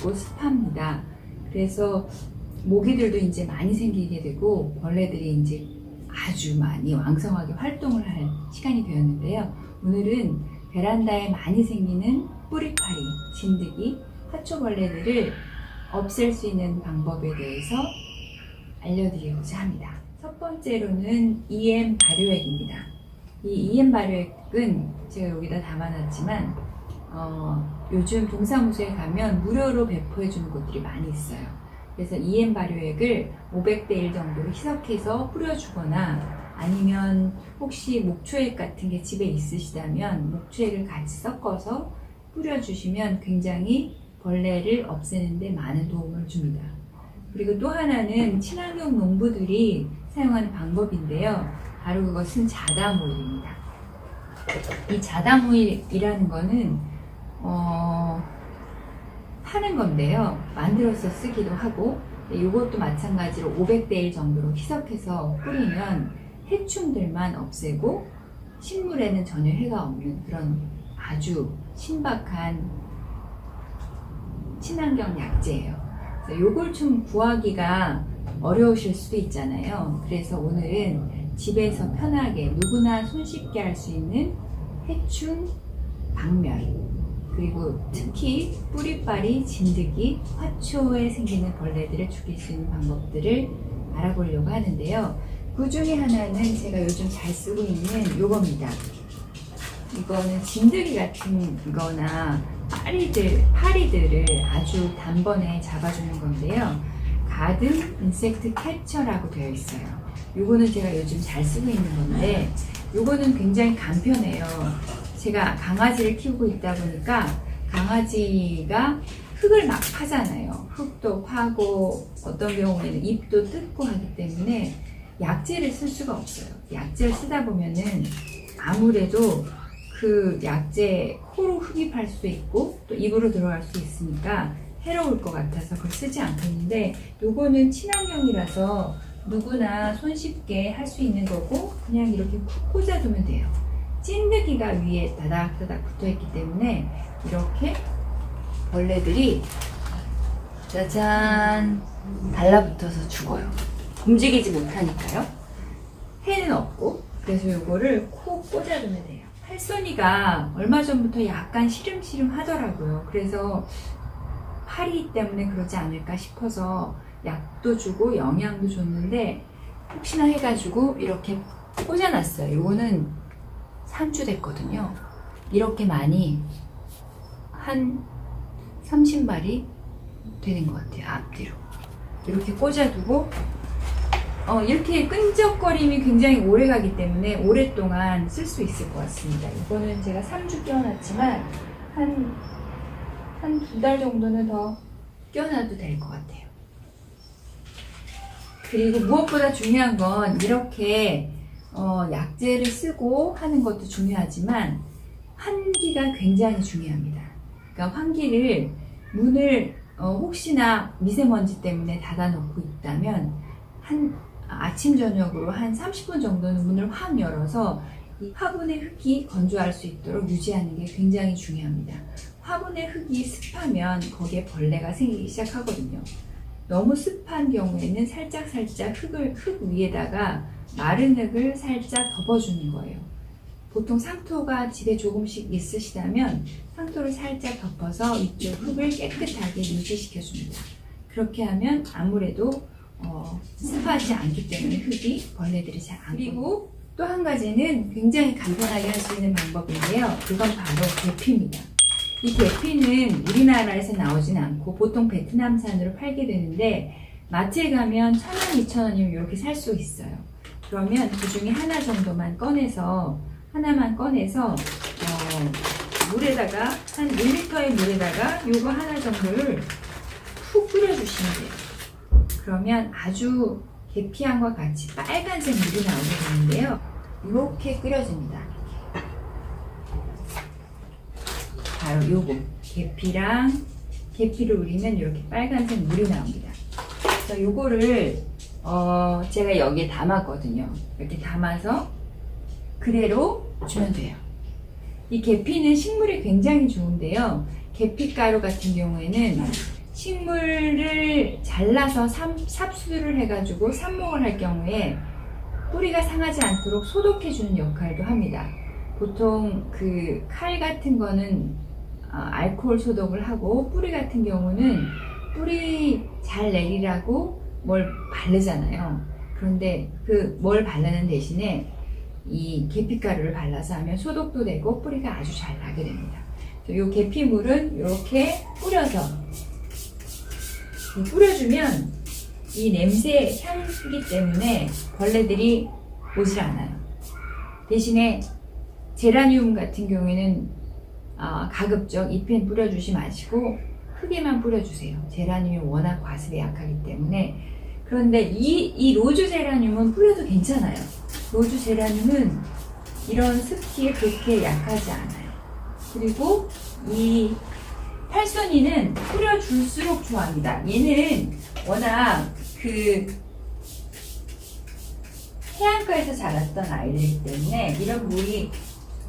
덥고 습합니다. 그래서 모기들도 이제 많이 생기게 되고 벌레들이 이제 아주 많이 왕성하게 활동을 할 시간이 되었는데요. 오늘은 베란다에 많이 생기는 뿌리파리, 진드기, 화초벌레들을 없앨 수 있는 방법에 대해서 알려드리고자 합니다. 첫 번째로는 EM 발효액입니다. 이 EM 발효액은 제가 여기다 담아놨지만 어, 요즘 동사무소에 가면 무료로 배포해 주는 곳들이 많이 있어요. 그래서 EM 발효액을 500대 1 정도로 희석해서 뿌려주거나 아니면 혹시 목초액 같은 게 집에 있으시다면 목초액을 같이 섞어서 뿌려주시면 굉장히 벌레를 없애는데 많은 도움을 줍니다. 그리고 또 하나는 친환경 농부들이 사용하는 방법인데요. 바로 그것은 자담오일입니다. 이 자담오일이라는 거는 어, 파는 건데요. 만들어서 쓰기도 하고 이것도 마찬가지로 500대 1 정도로 희석해서 뿌리면 해충들만 없애고 식물에는 전혀 해가 없는 그런 아주 신박한 친환경 약재예요. 요걸 좀 구하기가 어려우실 수도 있잖아요. 그래서 오늘은 집에서 편하게 누구나 손쉽게 할 수 있는 해충 박멸 그리고 특히 뿌리빨이 진드기, 화초에 생기는 벌레들을 죽일 수 있는 방법들을 알아보려고 하는데요. 그 중에 하나는 제가 요즘 잘 쓰고 있는 요겁니다. 이거는 진드기 같은 거나 파리들, 파리들을 아주 단번에 잡아주는 건데요. 가든 인섹트 캐처라고 되어 있어요. 요거는 제가 요즘 잘 쓰고 있는 건데, 요거는 굉장히 간편해요. 제가 강아지를 키우고 있다 보니까 강아지가 흙을 막 파잖아요. 흙도 파고 어떤 경우에는 잎도 뜯고 하기 때문에 약재를 쓸 수가 없어요. 약재를 쓰다 보면은 아무래도 그 약재 코로 흡입할 수도 있고 또 입으로 들어갈 수 있으니까 해로울 것 같아서 그걸 쓰지 않겠는데 요거는 친환경이라서 누구나 손쉽게 할 수 있는 거고 그냥 이렇게 콕 꽂아두면 돼요. 찐드기가 위에 다닥다닥 붙어있기 때문에 이렇게 벌레들이 짜잔 달라붙어서 죽어요. 움직이지 못하니까요. 해는 없고 그래서 이거를 콕 꽂아두면 돼요. 팔손이가 얼마 전부터 약간 시름시름 하더라고요. 그래서 파리 때문에 그러지 않을까 싶어서 약도 주고 영양도 줬는데 혹시나 해가지고 이렇게 꽂아놨어요. 이거는 3주 됐거든요. 이렇게 많이 한 30마리 되는 것 같아요. 앞뒤로. 이렇게 꽂아두고 어, 이렇게 끈적거림이 굉장히 오래 가기 때문에 오랫동안 쓸 수 있을 것 같습니다. 이거는 제가 3주 끼워놨지만 한, 한 두 달 정도는 더 끼워놔도 될 것 같아요. 그리고 무엇보다 중요한 건 이렇게 어, 약재를 쓰고 하는 것도 중요하지만 환기가 굉장히 중요합니다. 그러니까 환기를 문을 어, 혹시나 미세먼지 때문에 닫아놓고 있다면 한 아침 저녁으로 한 30분 정도는 문을 확 열어서 이 화분의 흙이 건조할 수 있도록 유지하는 게 굉장히 중요합니다. 화분의 흙이 습하면 거기에 벌레가 생기기 시작하거든요. 너무 습한 경우에는 살짝 살짝 흙을 흙 위에다가 마른 흙을 살짝 덮어주는 거예요. 보통 상토가 집에 조금씩 있으시다면 상토를 살짝 덮어서 이쪽 흙을 깨끗하게 유지시켜 줍니다. 그렇게 하면 아무래도 어, 습하지 않기 때문에 흙이 벌레들이 잘 안. 그리고 또 한 가지는 굉장히 간편하게 할 수 있는 방법인데요. 그건 바로 계피입니다. 이 계피는 우리나라에서 나오진 않고 보통 베트남산으로 팔게 되는데 마트에 가면 천 원, 이천 원이면 이렇게 살 수 있어요. 그러면 그 중에 하나 정도만 꺼내서 하나만 꺼내서 어, 물에다가 한 1리터의 물에다가 요거 하나 정도를 푹 끓여주시면 돼요. 그러면 아주 계피향과 같이 빨간색 물이 나오게 되는데요. 이렇게 끓여줍니다. 바로 요거 계피랑 계피를 우리면 이렇게 빨간색 물이 나옵니다. 그래서 요거를 어 제가 여기에 담았거든요. 이렇게 담아서 그대로 주면 돼요. 이 계피는 식물이 굉장히 좋은데요. 계피가루 같은 경우에는 식물을 잘라서 삼- 삽수를 해가지고 삽목을 할 경우에 뿌리가 상하지 않도록 소독해주는 역할도 합니다. 보통 그 칼 같은 거는 어, 알코올 소독을 하고 뿌리 같은 경우는 뿌리 잘 내리라고 뭘 바르잖아요. 그런데 그 뭘 바르는 대신에 이 계피가루를 발라서 하면 소독도 되고 뿌리가 아주 잘 나게 됩니다. 이 계피물은 이렇게 뿌려서 이 뿌려주면 이 냄새 향기 때문에 벌레들이 오질 않아요. 대신에 제라늄 같은 경우에는 아, 가급적 잎엔 뿌려주지 마시고 크게만 뿌려주세요. 제라늄이 워낙 과습에 약하기 때문에 그런데 이, 이 로즈 제라늄은 뿌려도 괜찮아요. 로즈 제라늄은 이런 습기에 그렇게 약하지 않아요. 그리고 이 팔손이는 뿌려줄수록 좋아합니다. 얘는 워낙 그 해안가에서 자랐던 아이들이기 때문에 이런 물이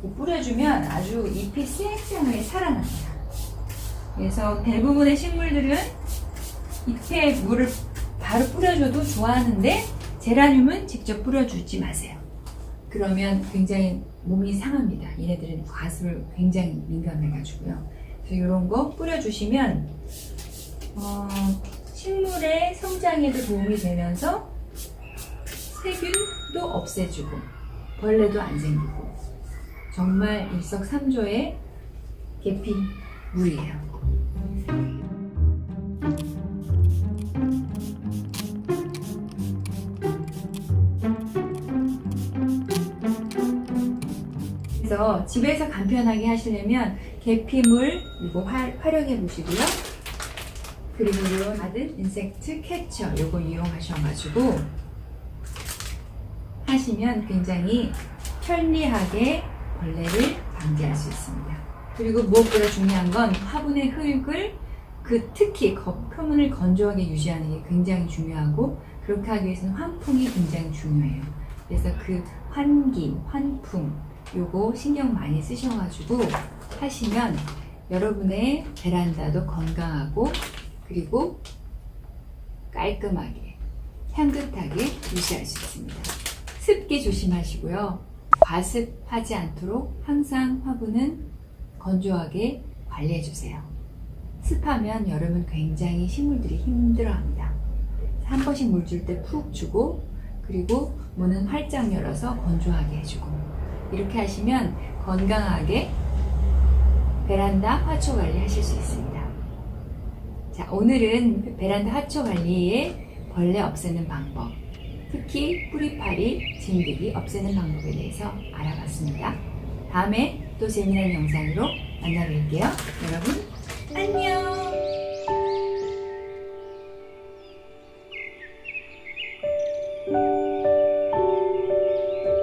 뿌려주면 아주 잎이 쌩쌩하게 살아납니다. 그래서 대부분의 식물들은 잎에 물을 바로 뿌려줘도 좋아하는데 제라늄은 직접 뿌려주지 마세요. 그러면 굉장히 몸이 상합니다. 얘네들은 과습을 굉장히 민감해가지고요. 그래서 이런 거 뿌려주시면 어, 식물의 성장에도 도움이 되면서 세균도 없애주고 벌레도 안 생기고 정말 일석삼조의 계피 물이에요. 그래서 집에서 간편하게 하시려면 계피물 이거 활, 활용해 보시고요. 그리고 이런 받은 인섹트 캐쳐 요거 이용하셔가지고 하시면 굉장히 편리하게 벌레를 방지할 수 있습니다. 그리고 무엇보다 중요한 건 화분의 흙을 그 특히 겉 표면을 건조하게 유지하는 게 굉장히 중요하고 그렇게 하기 위해서는 환풍이 굉장히 중요해요. 그래서 그 환기, 환풍 요거 신경 많이 쓰셔가지고 하시면 여러분의 베란다도 건강하고 그리고 깔끔하게 향긋하게 유지할 수 있습니다. 습기 조심하시고요. 과습하지 않도록 항상 화분은 건조하게 관리해 주세요. 습하면 여름은 굉장히 식물들이 힘들어합니다. 한 번씩 물 줄 때 푹 주고 그리고 문은 활짝 열어서 건조하게 해주고 이렇게 하시면 건강하게 베란다 화초 관리 하실 수 있습니다. 자, 오늘은 베란다 화초 관리에 벌레 없애는 방법, 특히 뿌리파리, 진드기 없애는 방법에 대해서 알아봤습니다. 다음에 또 재미난 영상으로 만나 뵐게요. 여러분